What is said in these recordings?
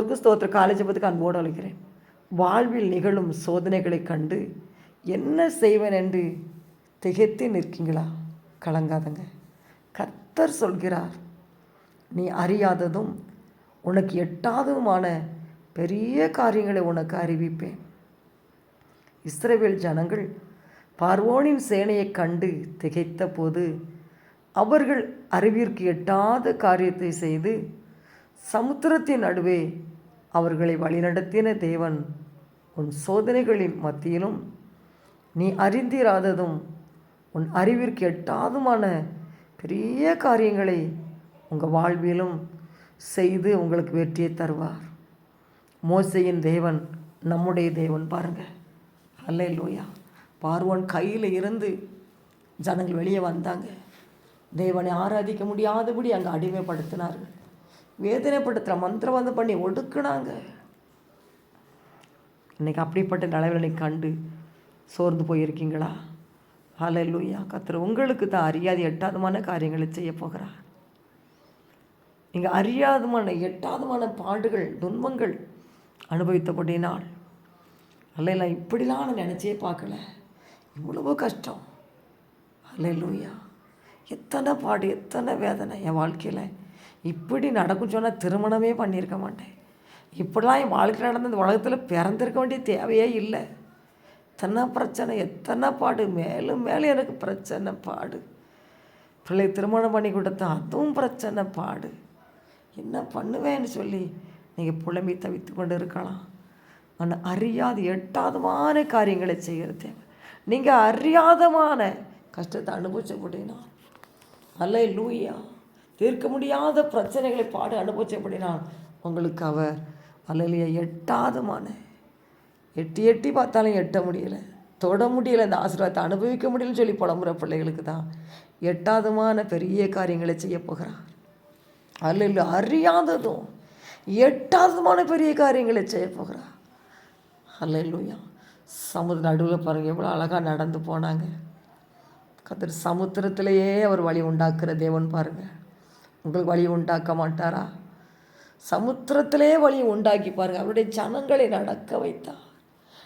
ஆண்டவருக்கு ஸ்தோத்திர காலேஜ் பத்துக்கு அன்போடு அழைக்கிறேன். வாழ்வில் நிகழும் சோதனைகளை கண்டு என்ன செய்வேன் என்று திகைத்து நிற்கீங்களா? கலங்காதங்க. கர்த்தர் சொல்கிறார் நீ அறியாததும் உனக்கு எட்டாததுமான பெரிய காரியங்களை உனக்கு அறிவிப்பேன். இஸ்ரேவேல் ஜனங்கள் பார்வோனின் சேனையைக் கண்டு திகைத்த போது அவர்கள் அறிவிற்கு எட்டாத காரியத்தை செய்து சமுத்திரத்தின் நடுவே அவர்களை வழிநடத்தின தேவன் உன் சோதனைகளின் மத்தியிலும் நீ அறிந்திராததும் உன் அறிவிற்கு எட்டாதுமான பெரிய காரியங்களை உங்கள் வாழ்விலும் செய்து உங்களுக்கு வெற்றியை தருவார். மோசையின் தேவன் நம்முடைய தேவன் பாருங்கள் அல்ல லோயா பார்வன் கையில் இருந்து ஜனங்கள் வெளியே வந்தாங்க. தேவனை ஆராதிக்க முடியாதபடி அங்கே அடிமைப்படுத்தினார்கள். வேதனைப்படுத்துகிற மந்திரவாதம் பண்ணி ஒடுக்குனாங்க. இன்னைக்கு அப்படிப்பட்ட நிலவிலை கண்டு சோர்ந்து போயிருக்கீங்களா? ஹalleluya. கத்துற உங்களுக்கு தான் அறியாது எட்டாதமான காரியங்களை செய்ய போகிறார். நீங்கள் அறியாதமான எட்டாதமான பாடுகள் துன்பங்கள் அனுபவித்தபடினால் அல்ல இப்படிலாம் நான் நினச்சே பார்க்கல. இவ்வளவோ கஷ்டம். அல்லையா எத்தனை பாடு எத்தனை வேதனை என் வாழ்க்கையில். இப்படி நடக்கும் சொன்னால் திருமணமே பண்ணியிருக்க மாட்டேன். இப்படிலாம் என் வாழ்க்கை நடந்த இந்த உலகத்தில் பிறந்திருக்க வேண்டிய தேவையே இல்லை. எத்தனை பிரச்சனை எத்தனை பாடு மேலும் மேலும் எனக்கு பிரச்சனை பாடு. பிள்ளை திருமணம் பண்ணி கொடுத்தா அதுவும் பிரச்சனை பாடு. என்ன பண்ணுவேன்னு சொல்லி நீங்கள் புலம்பி தவித்து கொண்டு இருக்கலாம். ஆனால் அறியாத எட்டாதமான காரியங்களை செய்கிற தேவை. நீங்கள் அறியாதமான கஷ்டத்தை அனுபவிச்சப்படினா அல்ல லூயா தீர்க்க முடியாத பிரச்சனைகளை பாடு அனுபவிச்சப்படினா உங்களுக்கு அவர் அல்லையா எட்டாதமான எட்டி எட்டி பார்த்தாலும் எட்ட முடியல. தொட முடியல. இந்த ஆசீர்வாதத்தை அனுபவிக்க முடியலன்னு சொல்லி புலம்புற பிள்ளைகளுக்கு தான் எட்டாதமான பெரிய காரியங்களை செய்ய போகிறார். அல்ல அறியாததும் எட்டாதமான பெரிய காரியங்களை செய்ய போகிறார். அல்லையா சமுதிர நடுவில் பாருங்கள் எவ்வளோ அழகாக நடந்து போனாங்க. கத்திர சமுத்திரத்திலேயே அவர் வழி உண்டாக்குற தேவன் பாருங்கள் உங்களுக்கு வழி உண்டாக்க மாட்டாரா? சமுத்திரத்திலே வழி உண்டாக்கி பாருங்கள் அவருடைய ஜனங்களை நடக்க வைத்தார்.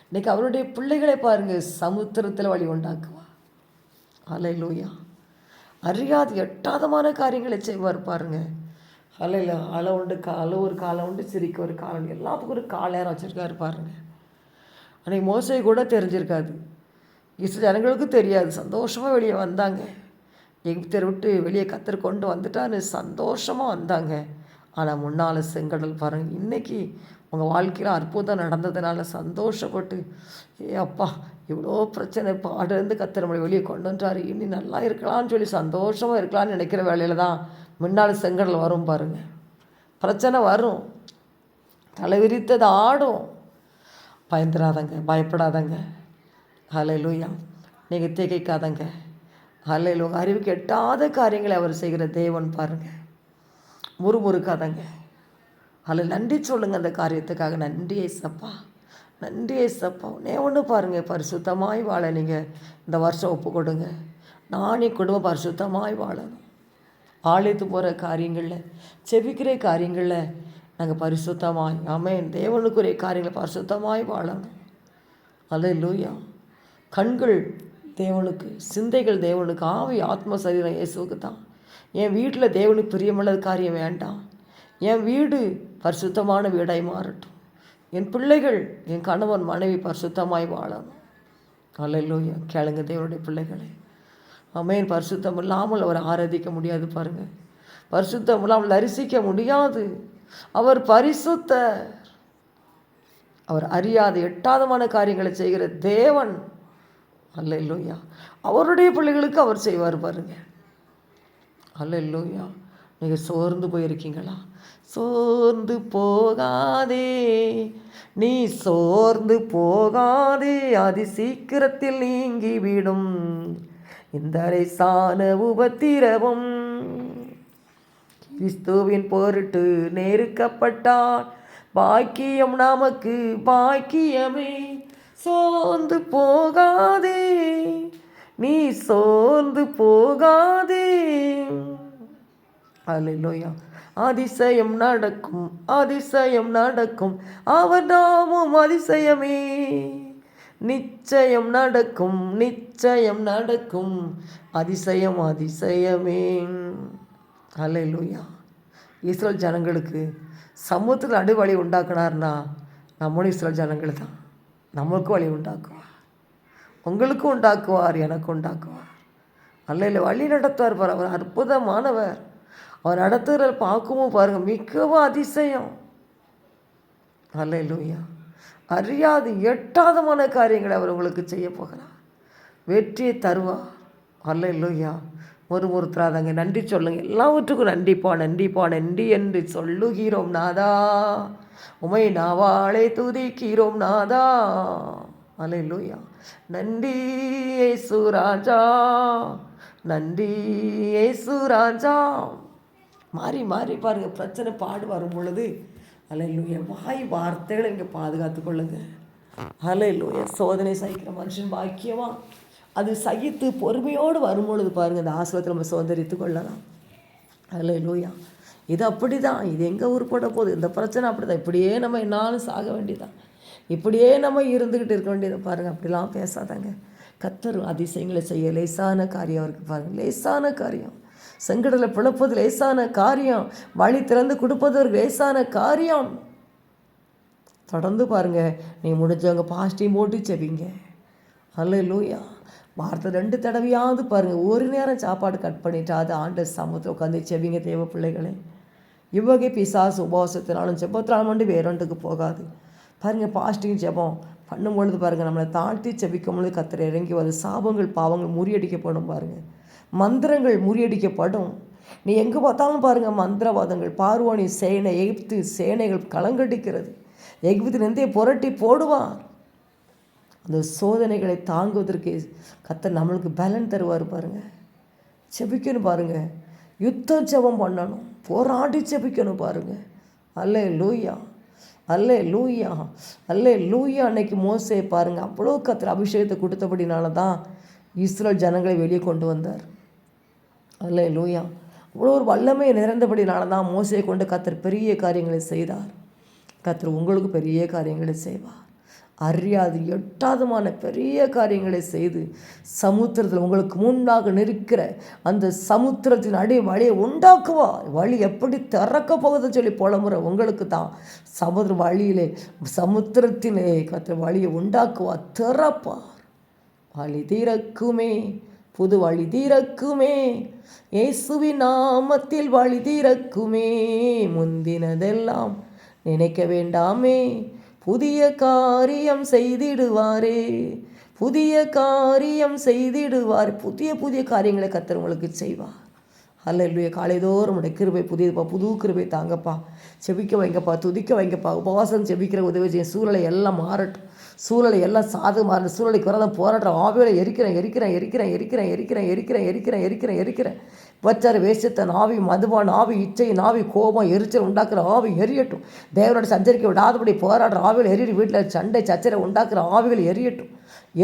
இன்னைக்கு அவருடைய பிள்ளைகளை பாருங்கள் சமுத்திரத்தில் வழி உண்டாக்குவா அலை லூயா அறியாது எட்டாதமான காரியங்களை செய்வார் பாருங்க. அலையில் அலை உண்டு காலை ஒரு காலம் உண்டு சிரிக்க ஒரு காலம் உண்டு. எல்லாத்துக்கும் ஒரு காலேரம் வச்சுருக்காரு பாருங்கள் அன்றைக்கி மோசை கூட தெரிஞ்சிருக்காது. இசை ஜனங்களுக்கும் தெரியாது. சந்தோஷமாக வெளியே வந்தாங்க. எகிப்தரை விட்டு வெளியே கத்தர் கொண்டு வந்துட்டான்னு சந்தோஷமாக வந்தாங்க. ஆனால் முன்னால் செங்கடல் பாருங்கள் இன்றைக்கி உங்கள் வாழ்க்கையில் அற்புதம் நடந்ததுனால சந்தோஷப்பட்டு ஏ அப்பா இவ்வளோ பிரச்சனை பாடுலேருந்து கத்தர் நம்மளை வெளியே கொண்டு வந்துட்டாரு இனி நல்லா இருக்கலாம்னு சொல்லி சந்தோஷமாக இருக்கலாம்னு நினைக்கிற வேலையில் தான் முன்னால் செங்கடல் வரும் பாருங்கள் பிரச்சனை வரும். தலை விரித்தது ஆடும். பயந்துடாதங்க பயப்படாதங்க. ஹலை லூயா நீங்கள் திகைக்காதங்க. ஹலை உங்கள் அறிவுக்கு எட்டாத காரியங்களை அவர் செய்கிற தேவன் பாருங்கள் முறுமுறுக்காதங்க அதில் நன்றி சொல்லுங்கள் அந்த காரியத்துக்காக. நன்றி ஏசப்பா நன்றி ஏசப்பா உன்னே ஒன்று பாருங்கள் பரிசுத்தமாய் வாழ நீங்கள் இந்த வருஷம் ஒப்பு கொடுங்க நானே குடும்பம் பரிசுத்தமாய் வாழணும். ஆலயத்து போகிற காரியங்களில் செவிக்கிற காரியங்களில் நாங்கள் பரிசுத்தமாய் அமையன் தேவனுக்குரிய காரியங்களை பரிசுத்தமாய் வாழணும். அல்ல லூயா கண்கள் தேவனுக்கு சிந்தைகள் தேவனுக்கு ஆவி ஆத்ம சரீரம் இயேசுக்கு தான். என் வீட்டில் தேவனுக்கு பிரியமுள்ள காரியம் வேண்டாம். என் வீடு பரிசுத்தமான வீடாய் மாறட்டும். என் பிள்ளைகள் என் கணவன் மனைவி பரிசுத்தமாய் வாழணும். அல்லையிலோயா கேளுங்க தேவனுடைய பிள்ளைகளை. அமேன் பரிசுத்தம் இல்லாமல் அவர் ஆராதிக்க முடியாது பாருங்கள் பரிசுத்தம் இல்லாமல் தரிசிக்க முடியாது. அவர் பரிசுத்த அவர் அறியாத எட்டாதமான காரியங்களை செய்கிற தேவன் அல்ல இல்லையா அவருடைய பிள்ளைகளுக்கு அவர் செய்வார் பாருங்க. அல்ல இல்லையா நீங்கள் சோர்ந்து போயிருக்கீங்களா? சோர்ந்து போகாதே. நீ சோர்ந்து போகாதே. அதி சீக்கிரத்தில் நீங்கிவிடும் இந்த சாண உபத்திரவம். கிறிஸ்துவின் பொருட்டு நெருக்கப்பட்டான். பாக்கியம் நமக்கு பாக்கியமே. சோர்ந்து போகாதே. நீ சோர்ந்து போகாதே. அல்லையா அதிசயம் நடக்கும் அதிசயம் நடக்கும். அவர் நாமும் அதிசயமே. நிச்சயம் நடக்கும் நிச்சயம் நடக்கும். அதிசயம் அதிசயமே. அல்லேலூயா இஸ்ரேல் ஜனங்களுக்கு சமூகத்தில் நடுவழி உண்டாக்குனார்னா நம்மளும் இஸ்ரேல் ஜனங்கள் தான் நம்மளுக்கும் வழி உண்டாக்குவார். உங்களுக்கும் உண்டாக்குவார் எனக்கு உண்டாக்குவார். அல்ல இல்லை வழி நடத்துவார் பார் அவர் அற்புதமானவர். அவர் நடத்துகிற பார்க்கவும் பாருங்க மிகவும் அதிசயம். அல்ல லூயா அறியாது எட்டாதமான காரியங்களை அவர் உங்களுக்கு செய்ய போகிறார். வெற்றியை தருவார். அல்ல லூயா ஒரு ஒருத்தராதங்க நன்றி சொல்லுங்க. எல்லாவற்றுக்கும் நன்றிப்பா நன்றிப்பா நன்றி என்று சொல்லுகிறோம் நாதா. உமை நாவாளே துதிக்கிறோம் நாதா. அலை லூயா நன்றி ஏசு ராஜா. நன்றி சுராஜா மாறி மாறி பாருங்க பிரச்சனை பாடு வரும் பொழுது. அலையிலூய. வாய் வார்த்தைகளை இங்கே பாதுகாத்து கொள்ளுங்க. அலையிலூய. சோதனை சகிக்கிற மனுஷன் பாக்கியமா அது சகித்து பொறுமையோடு வரும்பொழுது பாருங்கள் பாருங்க அந்த ஆசிரத்தை நம்ம சுதந்திரித்து கொள்ளலாம். அலையிலூயா இது அப்படி தான் இது எங்கே உருப்பட போகுது இந்த பிரச்சனை அப்படி தான் இப்படியே நம்ம என்னாலும் சாக வேண்டியதான் இப்படியே நம்ம இருந்துக்கிட்டு இருக்க வேண்டியதை பாருங்கள் அப்படிலாம் பேசாதாங்க. கத்தர் அதிசயங்களை செய்ய லேசான காரியம் அவருக்கு பாருங்கள் லேசான காரியம். செங்கடலை பிழப்பது லேசான காரியம். வழி திறந்து கொடுப்பது ஒரு லேசான காரியம். தொடர்ந்து பாருங்க நீ முடிஞ்சவங்க பாஸ்டையும் போட்டு செவிங்க அல்ல லூயா வார்த்தை ரெண்டு தடவையாவது பாருங்கள் ஒரு நேரம் சாப்பாடு கட் பண்ணிட்டாது அது ஆண்டு சமூகத்தில் உட்காந்து செவிங்க தேவ பிள்ளைகளே. இவ்வகை பிசாசு உபவாசத்தினாலும் செப்பத்தினாலும் மட்டும் வேறொன்றுக்கு போகாது. பாருங்கள் பாஸ்டிங் ஜெபம் பண்ணும் பொழுது பாருங்கள் நம்மளை தாழ்த்தி செபிக்கும் பொழுது கத்திர இறங்கி வந்து சாபங்கள் பாவங்கள் முறியடிக்கப்படும் பாருங்கள் மந்திரங்கள் முறியடிக்கப்படும். நீ எங்கே பார்த்தாலும் பாருங்கள் மந்திரவாதங்கள் பார்வோனி சேனை எகிப்து சேனைகள் கலங்கடிக்கிறது எகிப்திலிருந்தே புரட்டி போடுவான் அந்த சோதனைகளை தாங்குவதற்கு கத்தர் நம்மளுக்கு பலன் தருவார் பாருங்கள் செபிக்கணும் பாருங்கள் யுத்த ஜெபம் பண்ணணும். போராடி செபிக்கணும் பாருங்கள் அல்லே லூயா அல்லே லூயா அல்லே லூயா அன்னைக்கு மோசே பாருங்கள் அவ்வளோ கத்திர அபிஷேகத்தை கொடுத்தபடினால தான் இஸ்ரேல் ஜனங்களை வெளியே கொண்டு வந்தார். அல்லே லூயா அவ்வளோ ஒரு வல்லமை நிறைந்தபடினால தான் மோசையை கொண்டு கத்தர் பெரிய காரியங்களை செய்தார். கத்தர் உங்களுக்கு பெரிய காரியங்களை செய்வார். அறியாது எட்டாதமான பெரிய காரியங்களை செய்து சமுத்திரத்தில் உங்களுக்கு முன்னாக நிற்கிற அந்த சமுத்திரத்தின் அடி வழியை உண்டாக்குவா. வழி எப்படி திறக்க போகுதுன்னு சொல்லி புலம்புற உங்களுக்கு தான். சமுதிர வழியிலே சமுத்திரத்திலே கத்திர வழியை உண்டாக்குவா. திறப்பார். வழி தீரக்குமே புது வழி தீரக்குமே இயேசுவி நாமத்தில் வழி தீரக்குமே முந்தினதெல்லாம் நினைக்க வேண்டாமே. புதிய காரியம் செய்திடுவாரே. புதிய காரியம் செய்திடுவார். புதிய புதிய காரியங்களை கத்தர் உங்களுக்கு செய்வார். அல்ல காலைதோறும் உடைய கிருபை புதியதுப்பா. புது கிருபை தாங்கப்பா. செபிக்க வைங்கப்பா. துதிக்க வைங்கப்பா. உபவாசம் செபிக்கிற உதவி செய்ய சூழலை எல்லாம் மாறட்டும். சூழலை எல்லாம் சாது மாறின சூழலைக்கு வரதான் போராட்டம். ஆவியோட எரிக்கிறேன் எரிக்கிறேன் எரிக்கிறேன் எரிக்கிறேன் எரிக்கிறேன் எரிக்கிறேன் எரிக்கிறேன் எரிக்கிறேன் எரிக்கிறேன். வச்சார் வேஷத்தை ஆவி மதுபான் ஆவி இச்சை ஆவி கோபம் எரிச்சல் உண்டாக்குற ஆவி எரியட்டும். தேவனோட சஞ்சரிக்க விடாதபடி போராடுற ஆவிகள் எரியிட்டு வீட்டில் சண்டை சச்சரை உண்டாக்குற ஆவிகள் எரியட்டும்.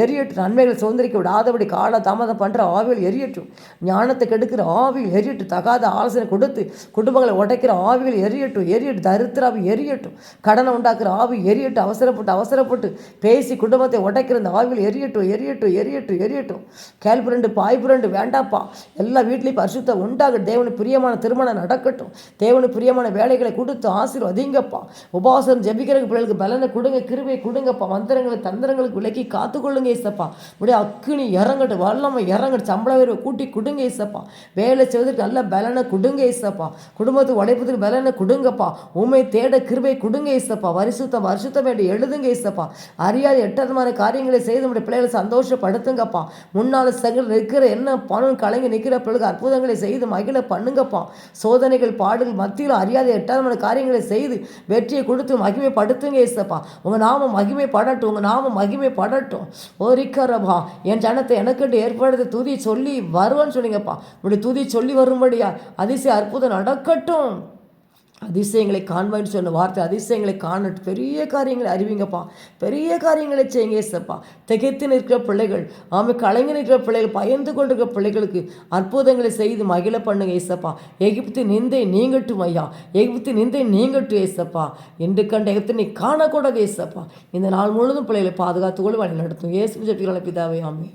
எரியட்டும் நன்மைகள் சுதந்திரிக்க விடாதபடி கால தாமதம் பண்ணுற ஆவிகள் எரியட்டும். ஞானத்தை கெடுக்கிற ஆவிகள் எரியட்டும் தகாத ஆலோசனை கொடுத்து குடும்பங்களை உடைக்கிற ஆவிகள் எரியட்டும். எரியட்டும் தரித்திராவி எரியட்டும். கடனை உண்டாக்குற ஆவி எரியட்டும். அவசரப்பட்டு அவசரப்பட்டு பேசி குடும்பத்தை உடைக்கிற இந்த ஆவிகள் எரியட்டும் எரியட்டும் எரியட்டும் எரியட்டும். கேள் பாய்புரண்டு பாய் வேண்டாப்பா. எல்லா வீட்லேயும் பரிசுத்த உண்டாக தேவனு பிரியமான திருமணம் நடக்கட்டும். தேவனுக்கு பிரியமான வேலைகளை கொடுத்து ஆசீர்வதிங்கப்பா. உபவாசம் ஜெபிக்கிற பிள்ளைகளுக்கு பலனை கொடுங்க கிருவை கொடுங்கப்பா. மந்திரங்களை தந்திரங்களுக்கு விலக்கி காத்துக்கொள்ளுங்க ஏசப்பா முடிய அக்னி இறங்கட்டு வல்லமை இறங்கட்டு சம்பள உயர்வை கூட்டி கொடுங்க இசப்பா வேலை செய்வதற்கு நல்ல பலனை கொடுங்க ஈசப்பா. குடும்பத்துக்கு உடைப்பதற்கு பலனை கொடுங்கப்பா. உண்மை தேட கிருபை கொடுங்க ஏசப்பா வருஷத்தம் வருஷத்தம் வேண்டி எழுதுங்க இசப்பா அறியாத எட்டதமான காரியங்களை செய்து நம்முடைய பிள்ளைகளை சந்தோஷப்படுத்துங்கப்பா. முன்னால் சகல் இருக்கிற என்ன பணம் கலங்கி நிற்கிற பிள்ளைகள் அற்புதங்களை செய்து மகிழ பண்ணுங்கப்பா. சோதனைகள் பாடல் மத்தியில் அறியாத எட்டாதமான காரியங்களை செய்து வெற்றியை கொடுத்து மகிமைப்படுத்துங்க ஏசப்பா உங்கள் நாமம் மகிமைப்படட்டும் உங்கள் நாமம் மகிமைப்படட்டும். ஓ என் ஜனத்தை எனக்கென்று ஏற்படுத்த துதி சொல்லி வருவான்னு சொன்னீங்கப்பா. இப்படி துதி சொல்லி வரும்படியா அதிசய அற்புதம் நடக்கட்டும். அதிசயங்களை காண்பான்னு சொன்ன வார்த்தை அதிசயங்களை காணட்டு பெரிய காரியங்களை அறிவிங்கப்பா. பெரிய காரியங்களை செய்யுங்க ஏசப்பா திகைத்து நிற்கிற பிள்ளைகள் ஆமை கலைஞர் நிற்கிற பிள்ளைகள் பயந்து கொண்டிருக்கிற பிள்ளைகளுக்கு அற்புதங்களை செய்து மகிழ பண்ணுங்க ஏசப்பா எகிப்து நிந்தை நீங்கட்டும் ஐயா. எகிப்து நிந்தை நீங்கட்டும் ஏசப்பா. என்று கண்ட எகிப்து நீ காணக்கூடாது ஏசப்பா. இந்த நாள் முழுதும் பிள்ளைகளை பாதுகாத்துக்கொள்ள வழி நடத்தும். ஏசு ஜெபிகளை பிதாவே ஆமே